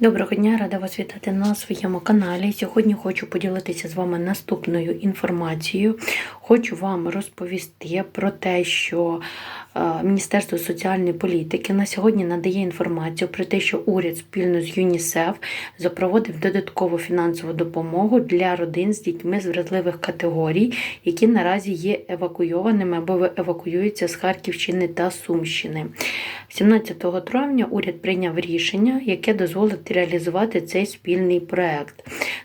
Доброго дня, рада вас вітати на своєму каналі. Сьогодні хочу поділитися з вами наступною інформацією. Хочу вам розповісти про те, що Міністерство соціальної політики на сьогодні надає інформацію про те, що уряд спільно з ЮНІСЕФ запровадив додаткову фінансову допомогу для родин з дітьми з вразливих категорій, які наразі є евакуйованими або евакуюються з Харківщини та Сумщини. 17 травня уряд прийняв рішення, яке дозволить реалізувати цей спільний проект.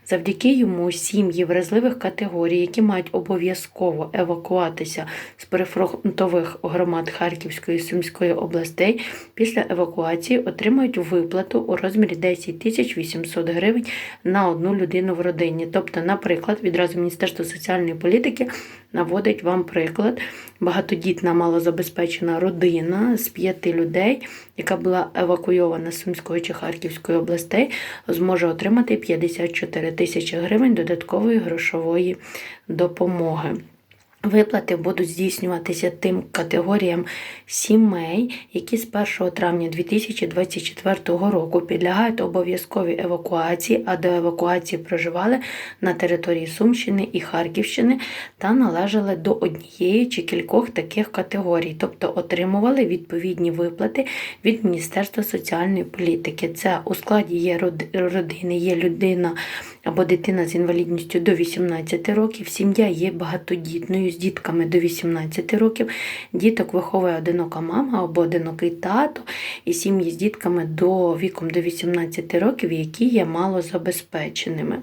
Завдяки йому сім'ї вразливих категорій, які мають обов'язково евакуватися з перифронтових громад Харківської і Сумської областей, після евакуації отримають виплату у розмірі 10 тисяч 800 гривень на одну людину в родині. Тобто, наприклад, відразу Міністерство соціальної політики наводить вам приклад. Багатодітна малозабезпечена родина з п'яти людей, яка була евакуйована з Сумської чи Харківської областей, зможе отримати 54 тисячі гривень додаткової грошової допомоги. Виплати будуть здійснюватися тим категоріям сімей, які з 1 травня 2024 року підлягають обов'язковій евакуації, а до евакуації проживали на території Сумщини і Харківщини та належали до однієї чи кількох таких категорій, тобто отримували відповідні виплати від Міністерства соціальної політики. Це у складі є род- родини, є людина або дитина з інвалідністю до 18 років, сім'я є багатодітною з дітками до 18 років, діток виховує одинока мама або одинокий тато, і сім'ї з дітками до віком до 18 років, які є малозабезпеченими.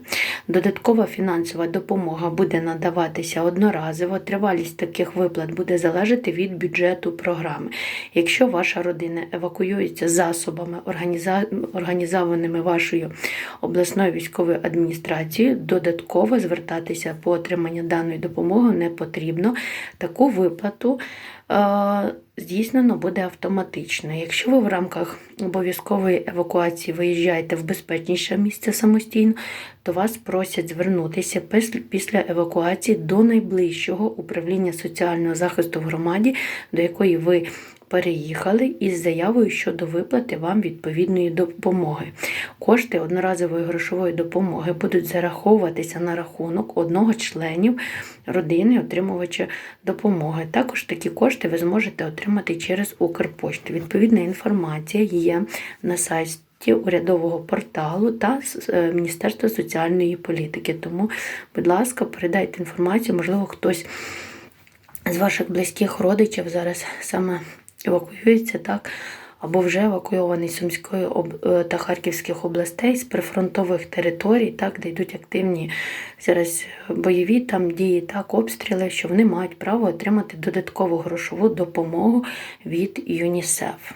Додаткова фінансова допомога буде надаватися одноразово. Тривалість таких виплат буде залежати від бюджету програми. Якщо ваша родина евакуюється засобами, організованими вашою обласною військовою адміністрацією, додатково звертатися по отриманню даної допомоги не потрібно. Таку виплату е, здійснено буде автоматично. Якщо ви в рамках обов'язкової евакуації виїжджаєте в безпечніше місце самостійно, то вас просять звернутися після евакуації до найближчого управління соціального захисту в громаді, до якої ви переїхали із заявою щодо виплати вам відповідної допомоги. Кошти одноразової грошової допомоги будуть зараховуватися на рахунок одного з членів родини отримувача допомоги. Також такі кошти ви зможете отримати через Укрпошту. Відповідна інформація є на сайті урядового порталу та е, Міністерства соціальної політики. Тому, будь ласка, передайте інформацію, можливо, хтось з ваших близьких родичів зараз саме евакуюється, так, або вже евакуйований з об- е, та Харківських областей з прифронтових територій, так, де йдуть активні зараз бойові там дії, так, обстріли, що вони мають право отримати додаткову грошову допомогу від ЮНІСЕФ.